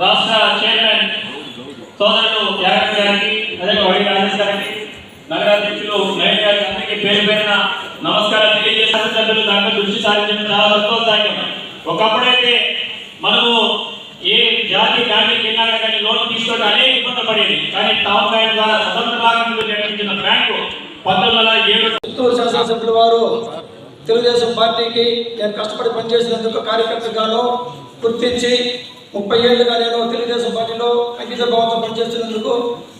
రాష్ట్ర చైర్మన్ సోదరులు యాగర్ గారికి అదే వడి రాజేష్ గారికి నగరాధ్యక్షులు నయన్ గారికి అందరికీ పేరు పేరున నమస్కారం తెలియజేసిన సభ్యులు దాంట్లో దృష్టి సారించడం చాలా సంతోషదాయకం. ఒకప్పుడైతే మనము ఏ జాతి ఫ్యామిలీ కింద కానీ లోన్ తీసుకోవడం అనేక ఇబ్బంది పడేది. కానీ టౌన్ బ్యాంక్ ద్వారా స్వతంత్ర భాగంలో నిర్మించిన బ్యాంకు పంతొమ్మిది వందల ఏడు చిత్తూరు శాసనసభ్యుల వారు తెలుగుదేశం పార్టీకి నేను కష్టపడి పనిచేసినందుకు కార్యకర్తగాను గుర్తించి ముప్పై ఏళ్ళుగా నేను తెలుగుదేశం పార్టీలో అంకిత భావంతో పనిచేస్తున్నందుకు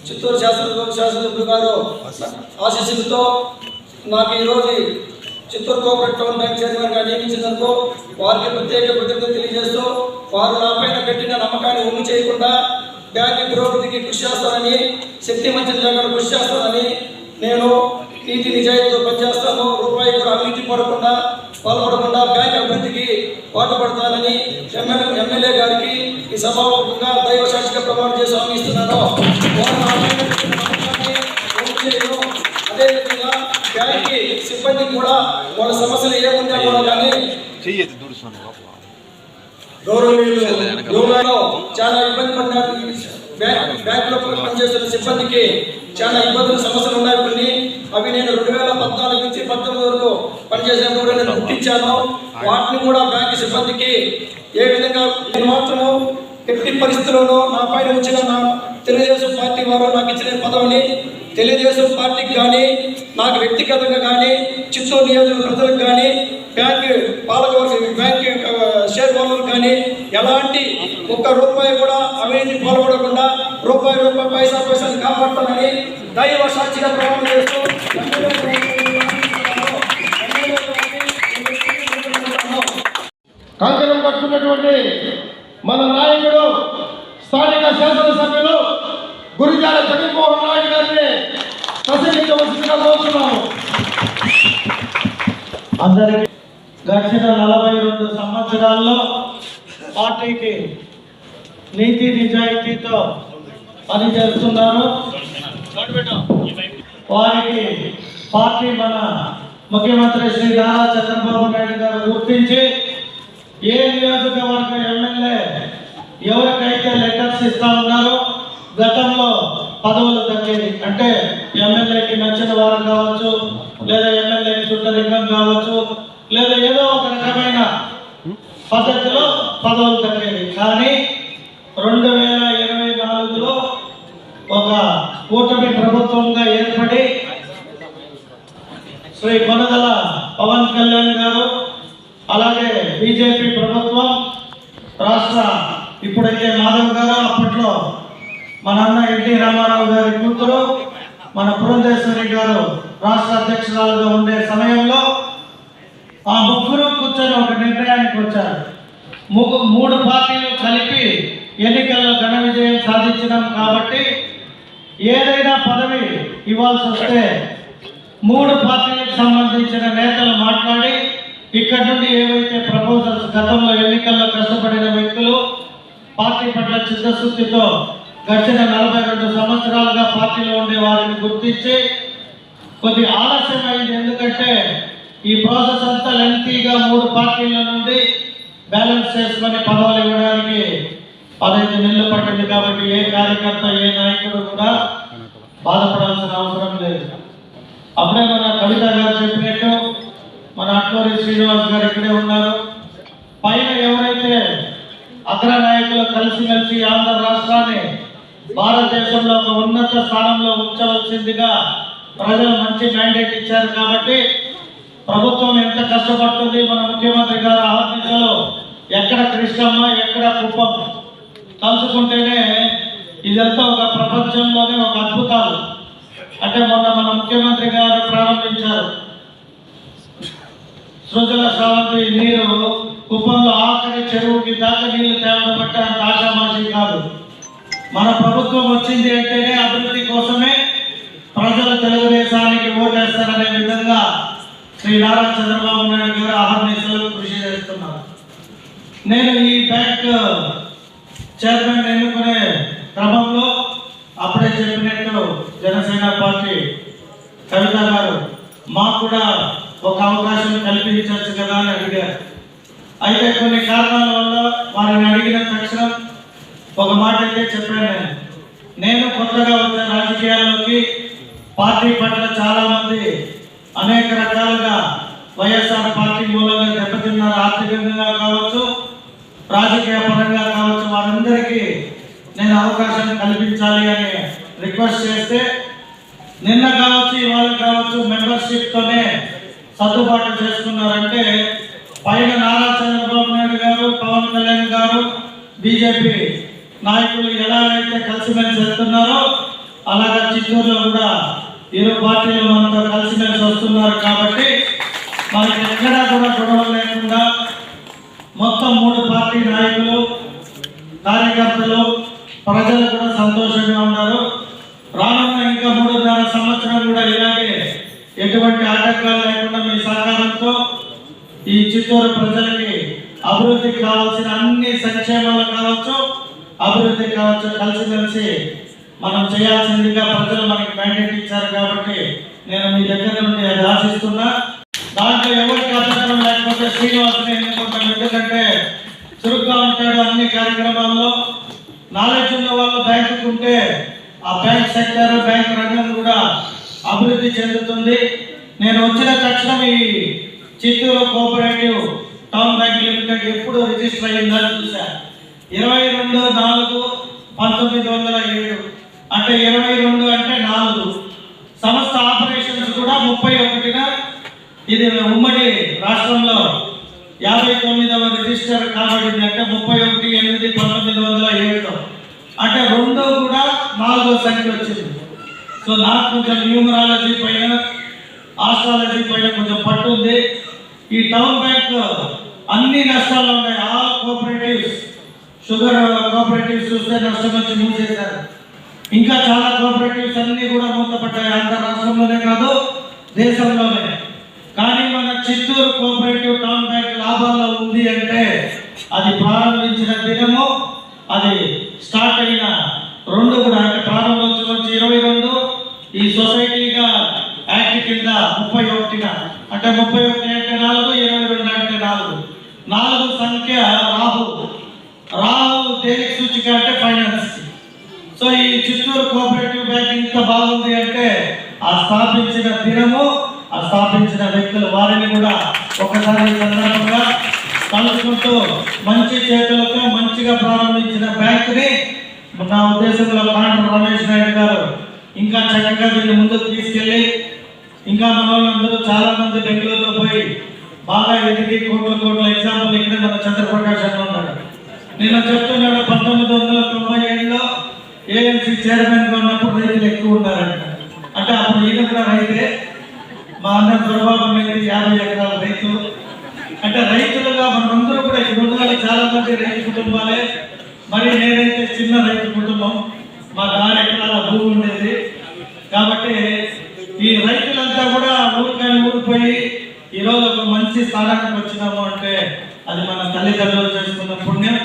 చిత్తూరు శాసన శాసనసభ్యులు గారు ఆశీస్సులతో నాకు ఈరోజు చిత్తూరు కోఆపరేటివ్ టౌన్ బ్యాంక్ చైర్మన్గా నియమించినందుకు వారికి ప్రత్యేక కృతజ్ఞత తెలియజేస్తూ వారు నా పైన పెట్టిన నమ్మకాన్ని ఉమ్ము చేయకుండా బ్యాంక్ పురోగతికి కృషి చేస్తానని శక్తి మంచి దగ్గర కృషి చేస్తానని నేను నీతి నిజాయితీతో పనిచేస్తాను. రూపాయి కూడా అవినీతి పడకుండా పాల్పడకుండా బ్యాంక్ అభివృద్ధికి పాటుపడతానని ఎమ్మెల్యే గారికి ఈ సభాముఖంగా దైవ సాక్షిగా ప్రమాణం చేసి హామీ ఇస్తున్నాను వారు నా పైన పెట్టిన నమ్మకాన్ని ఒమ్ము చేయను. అదేవిధంగా బ్యాంక్ సిబ్బంది కూడా వాళ్ళ సమస్యలు ఏమున్నా కూడా కానీ గౌరవనీయులు చాలా ఇబ్బంది పడినారు బ్యాంక్ బ్యాంకులో పనిచేస్తున్న సిబ్బందికి చాలా ఇబ్బందులు సమస్యలు ఉన్నాయి కొన్ని. అవి నేను రెండు వేల పద్నాలుగు నుంచి పంతొమ్మిది వరకు పనిచేసినప్పుడు నేను గుర్తించాను. వాటిని కూడా బ్యాంక్ సిబ్బందికి ఏ విధంగా నేను మాత్రము ఎట్టి పరిస్థితుల్లోనూ నా పైన వచ్చిన నా తెలుగుదేశం పార్టీ వారు నాకు ఇచ్చిన పదవిని తెలుగుదేశం పార్టీకి కానీ నాకు వ్యక్తిగతంగా కానీ చిత్తూరు నియోజకవర్గ ప్రజలకు కానీ బ్యాంక్ పాలక బ్యాంక్ షేర్ హోల్డర్లకు కానీ ఎలాంటి ఒక్క రూపాయి కూడా అవినీతి పాల్పడకుండా రూపాయి రూపాయి పైసా పైసలు కాపాడుతానని దైవ సాక్షిగా ప్రమాణం చేస్తూ ఉన్నటువంటి మన నాయకుడు స్థానిక శాసనసభ్యులు గురిజాల జగన్మోహన్ నాయుడు గారిని ప్రసంగించవలసిందిగా కోరుతున్నాము అందరికీ గడిచిన నలభై రెండు సంవత్సరాల్లో పార్టీకి నీతి నిజాయితీతో పనిచేస్తున్నారు. వారికి పార్టీ మన ముఖ్యమంత్రి శ్రీ నారా చంద్రబాబు నాయుడు గారు గుర్తించి ఏ నియోజకవర్గ ఎమ్మెల్యే? ఎవరికైతే లెటర్స్ ఇస్తా ఉన్నారో గతంలో పదవులు దక్కేది అంటే ఎమ్మెల్యేకి నచ్చిన వారం కావచ్చు లేదా ఎమ్మెల్యేకి చుట్టరికం కావచ్చు లేదా ఏదో ఒక రకమైన పద్ధతిలో పదవులు దక్కేది కానీ రెండు వేల ఇరవై నాలుగులో ఒక కూటమి ప్రభుత్వంగా ఏర్పడి శ్రీ కొనదల పవన్ కళ్యాణ్ గారు అలాగే బీజేపీ ప్రభుత్వం రాష్ట్ర ఇప్పుడైతే మాధవ్ గారు అప్పట్లో మన అన్న ఎన్టీ రామారావు గారి కూతురు మన పురంధేశ్వరి గారు రాష్ట్ర అధ్యక్షురాలుగా ఉండే సమయంలో ఆ ముగ్గురు కూర్చొని ఒక నిర్ణయానికి వచ్చారు. ముగ్గు మూడు పార్టీలు కలిపి ఎన్నికల్లో ఘన విజయం సాధించినాం కాబట్టి ఏదైనా పదవి ఇవ్వాల్సి వస్తే మూడు పార్టీలకు సంబంధించిన నేతలు మాట్లాడి ఇక్కడ నుండి ఏవైతే ప్రపోజల్స్ గతంలో ఎన్నికల్లో కష్టపడిన వ్యక్తులు పార్టీ పట్ల చిత్తశుద్ధితో గడిచిన నలభై రెండు సంవత్సరాలుగా పార్టీలో ఉండే వారిని గుర్తించి కొద్ది ఆలస్యం అయింది ఎందుకంటే ఈ ప్రాసెస్ అంతా లెంతీగా మూడు పార్టీల నుండి బ్యాలెన్స్ చేసుకొని పదవులు ఇవ్వడానికి పదహైదు నెలలు పట్టింది కాబట్టి ఏ కార్యకర్త ఏ నాయకుడు కూడా బాధపడాల్సిన అవసరం లేదు. అప్పుడే మన కవిత గారు చెప్పినట్టు మన అట్లూరి శ్రీనివాస్ గారు ఇక్కడే ఉన్నారు. పైన ఎవరైతే అగ్ర నాయకులు కలిసిమెలిసి ఆంధ్ర రాష్ట్రాన్ని భారతదేశంలో ఒక ఉన్నత స్థానంలో ఉంచవలసిందిగా ప్రజలు మంచి మ్యాండేట్ ఇచ్చారు కాబట్టి ప్రభుత్వం ఎంత కష్టపడుతుంది మన ముఖ్యమంత్రి గారు ఆఫీసులో ఎక్కడ కృష్ణమ్మ ఎక్కడ కుప్పం తలుచుకుంటేనే ఇదంతా ఒక ప్రపంచంలోనే ఒక అద్భుతాలు. అంటే మొన్న మన ముఖ్యమంత్రి గారు ప్రారంభించారు. సృజల స్రవంతి నీరు కుప్పంలో ఆఖరి చెరువుకి దాకా నీళ్ళు తేవడం బట్టి అంత ఆశామాషి కాదు. మన ప్రభుత్వం వచ్చింది అంటేనే అభివృద్ధి కోసమే ప్రజలు తెలుగుదేశానికి ఓటేస్తారనే విధంగా శ్రీ నారా చంద్రబాబు నాయుడు గారు అహర్నిశలు కృషి చేస్తున్నారు. నేను ఈ బ్యాంక్ చైర్మన్ ఎన్నుకునే క్రమంలో అప్పుడే చెప్పినట్టు జనసేన పార్టీ కవిత గారు మాకు కూడా ఒక అవకాశం కల్పించవచ్చు కదా అని అడిగారు. అయితే కొన్ని కారణాల వల్ల వారిని అడిగిన తక్షణం ఒక మాట అయితే చెప్పాను నేను. నేను కొత్తగా వచ్చిన రాజకీయాల్లోకి పార్టీ పట్ల చాలా మంది అనేక రకాలుగా వైఎస్ఆర్ పార్టీ మూలంగా దెబ్బతిన్నారు. ఆర్థికంగా కావచ్చు రాజకీయ పరంగా కావచ్చు వారందరికీ నేను అవకాశం కల్పించాలి అని రిక్వెస్ట్ చేస్తే నిన్న కావచ్చు ఇవాళ కావచ్చు మెంబర్షిప్తోనే సర్దుబాటు చేసుకున్నారంటే పైన నారా చంద్రబాబు నాయుడు గారు పవన్ కళ్యాణ్ గారు బీజేపీ నాయకులు ఎలా అయితే కలిసిమెలిసి వెళ్తున్నారో అలాగా చిత్తూరులో కూడా ఇరు పార్టీలు మనతో కలిసిమెలిసి వస్తున్నారు కాబట్టి మనకి ఎక్కడా కూడా గొడవ లేకుండా మొత్తం మూడు పార్టీ నాయకులు కార్యకర్తలు ప్రజలు కూడా సంతోషంగా ఉన్నారు. రానున్న ఇంకా మూడున్నర సంవత్సరం కూడా ఇలా ఎటువంటి ఆటంకాలు లేకుండా మీ సహకారంతో ఈ చిత్తూరు ప్రజలకి అభివృద్ధికి కావాల్సిన అన్ని సంక్షేమాలు కావచ్చు అభివృద్ధి కావచ్చు కలిసిమెలిసి మనం చేయాల్సిందిగా ప్రజలు మనకి మ్యాండేట్ ఇచ్చారు కాబట్టి నేను మీ దగ్గర నుండి అది ఆశిస్తున్నా. దాంట్లో ఎవరికి అభ్యంతరం లేకపోతే శ్రీనివాసుని ఎన్నుకుంటాం. ఎందుకంటే చురుగ్గా ఉంటాడు అన్ని కార్యక్రమాల్లో. నాలెడ్జ్ ఉన్న వాళ్ళు బ్యాంకుకు ఉంటే ఆ బ్యాంక్ సెక్టర్ బ్యాంక్ రంగం కూడా అభివృద్ధి చెందుతుంది. నేను వచ్చిన తక్షణం ఈ Chittoor cooperative town bank limited ఎప్పుడు రిజిస్టర్ అయ్యిందని చూసా ఇరవై రెండు నాలుగు పంతొమ్మిది వందల ఏడు. అంటే ఇరవై రెండు అంటే నాలుగు. సంస్థ ఆపరేషన్స్ కూడా ముప్పై ఒకటిన ఇది ఉమ్మడి రాష్ట్రంలో యాభై తొమ్మిదవ రిజిస్టర్ కాబడింది అంటే ముప్పై ఒకటి ఎనిమిది పంతొమ్మిది వందల ఏడులో అంటే రెండో కూడా నాలుగో సంఖ్య వచ్చింది. సో నాకు కొంచెం న్యూమరాలజీ పైన ఆస్ట్రాలజీ పైన కొంచెం పట్టు ఉంది. ఈ టౌన్ బ్యాంక్ అన్ని నష్టాలు ఉన్నాయి. ఆల్ కోఆపరేటివ్స్ షుగర్ కోఆపరేటివ్స్ చూస్తే నష్టం వచ్చి మూసేశారు ఇంకా చాలా కోఆపరేటివ్స్ అన్ని కూడా మూతపడ్డాయి. ఆంధ్ర రాష్ట్రంలోనే కాదు దేశంలోనే. కానీ మన చిత్తూరు కోఆపరేటివ్ టౌన్ బ్యాంక్ లాభాల్లో ఉంది అంటే అది ప్రారంభించిన దినము. అది స్టార్ట్ అయిన రెండు కూడా అంటే ప్రారంభోత్సవం వచ్చి ఇరవై రెండు ఈ సొసైటీగా యాక్ట్ కింద ముప్పై ఒకటిన అంటే ముప్పై ఒకటి అంటే నాలుగు ఇరవై రెండు అంటే నాలుగు. నాలుగు సంఖ్య రాహు. రాహు దేనికి సూచిక అంటే ఫైనాన్స్ సో ఈ చిత్తూరు కోఆపరేటివ్ బ్యాంక్ ఇంత బాగుంది అంటే ఆ స్థాపించిన దినము ఆ స్థాపించిన వ్యక్తులు వారిని కూడా ఒకసారి సందర్భంగా కలుసుకుంటూ మంచి చేతులతో మంచిగా ప్రారంభించిన బ్యాంకుని నా ఉద్దేశంలో కాంటర్ రమేష్ నాయుడు గారు ఇంకా చక్కగా దీన్ని ముందుకు తీసుకెళ్ళి ఇంకా మన వాళ్ళందరూ చాలా మంది బెంగళూరులో పోయి బాగా ఎదిగి కోట్ల కోట్ల ఎగ్జాంపుల్ ఇక్కడ మన చంద్రప్రకాష్ అని ఉన్నాడు. నేను చెప్తున్నాడు పంతొమ్మిది వందల తొంభై ఏడులో ఏఎంసీ చైర్మన్గా ఉన్నప్పుడు రైతులు ఎక్కువ ఉన్నారంట. అంటే అప్పుడు ఈయన కూడా రైతే. మా అన్న దొరబాబు మీద యాభై ఎకరాల రైతు. అంటే రైతులుగా మనందరూ కూడా ఇక్కడ ఉన్న చాలా మంది రైతు కుటుంబాలే. మరి నేనైతే చిన్న రైతు కుటుంబం. మా ఆరు ఎకరాల భూమి ఉండేది. కాబట్టి ఈ రైతులంతా కూడా ఊరికాని ఊరిపోయి ఈరోజు ఒక మంచి స్థానానికి వచ్చినాము అంటే అది మన తల్లిదండ్రులు చేసుకున్న పుణ్యం.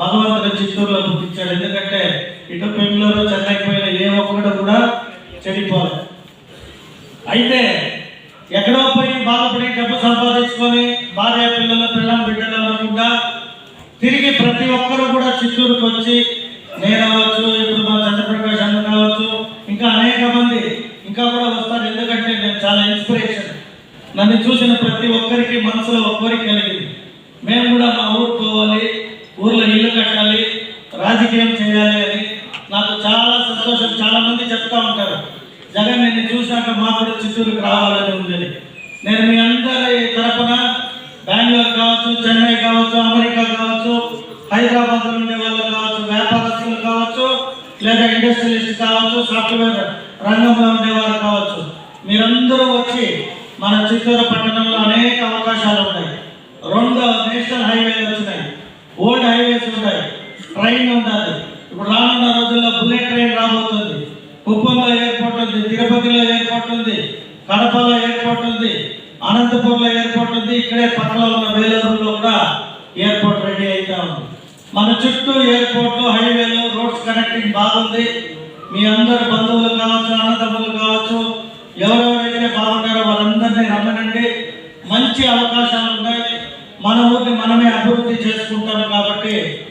భగవంతుడు చిత్తూరులో పుట్టించాడు ఎందుకంటే ఇటు బెంగళూరు చెన్నై పోయిన ఏ ఒక్కడు కూడా చెడిపోలేదు అయితే ఎక్కడో పోయి బాధపడి డబ్బు సంపాదించుకొని భార్య పిల్లల పిల్లలు బిడ్డలు అనుకుంటా తిరిగి ప్రతి ఒక్కరు కూడా చిత్తూరుకు వచ్చి నేను అవ్వచ్చు ఇప్పుడు మా చంద్రప్రకాష్ అన్న కావచ్చు ఇంకా అనేక మంది ఇంకా కూడా చాలా ఇన్స్పిరేషన్ నన్ను చూసిన ప్రతి ఒక్కరికి మనసులో ఒక్కరికి కలిగింది. మేము కూడా మా ఊరు పోవాలి ఊర్లో ఇల్లు కట్టాలి రాజకీయం చేయాలి అని నాకు చాలా సంతోషం. చాలా మంది చెప్తా ఉంటారు జగన్ నేను చూశాక మా కూడా చిత్తూరుకు రావాలని ఉందని. నేను మీ అందరి తరపున బెంగళూరు కావచ్చు చెన్నై కావచ్చు అమెరికా కావచ్చు హైదరాబాద్ ఉండే వాళ్ళు కావచ్చు వ్యాపారస్తులు కావచ్చు లేదా ఇండస్ట్రియలిస్ట్ కావచ్చు సాఫ్ట్వేర్ రంగంలో ఉండేవారు కావచ్చు మీరందరూ వచ్చి మన చిత్తూరు పట్టణంలో అనేక అవకాశాలు ఉన్నాయి. రెండు నేషనల్ హైవేలు వచ్చినాయి. ఓల్డ్ హైవేస్ ఉంటాయి. ట్రైన్ ఉండాలి. ఇప్పుడు రానున్న రోజుల్లో బుల్లెట్ ట్రైన్ రాబోతుంది. కుప్పంలో ఎయిర్పోర్ట్ ఉంది తిరుపతిలో ఎయిర్పోర్ట్ ఉంది కడపలో ఎయిర్పోర్ట్ ఉంది అనంతపూర్లో ఎయిర్పోర్ట్ ఉంది. ఇక్కడే పక్కన ఉన్న వేలూరులో కూడా ఎయిర్పోర్ట్ రెడీ అవుతా ఉంది. మన చుట్టూ ఎయిర్పోర్ట్లు హైవేలు రోడ్స్ కనెక్టింగ్ బాగుంది. మీ అందరు బంధువులు కావచ్చు అన్నదమ్ములు కావచ్చు ఎవరెవరైతే బాగున్నారో వాళ్ళందరినీ రమ్మనండి. మంచి అవకాశాలు ఉన్నాయి మన ఊరిని మనమే అభివృద్ధి చేసుకుంటాం కాబట్టి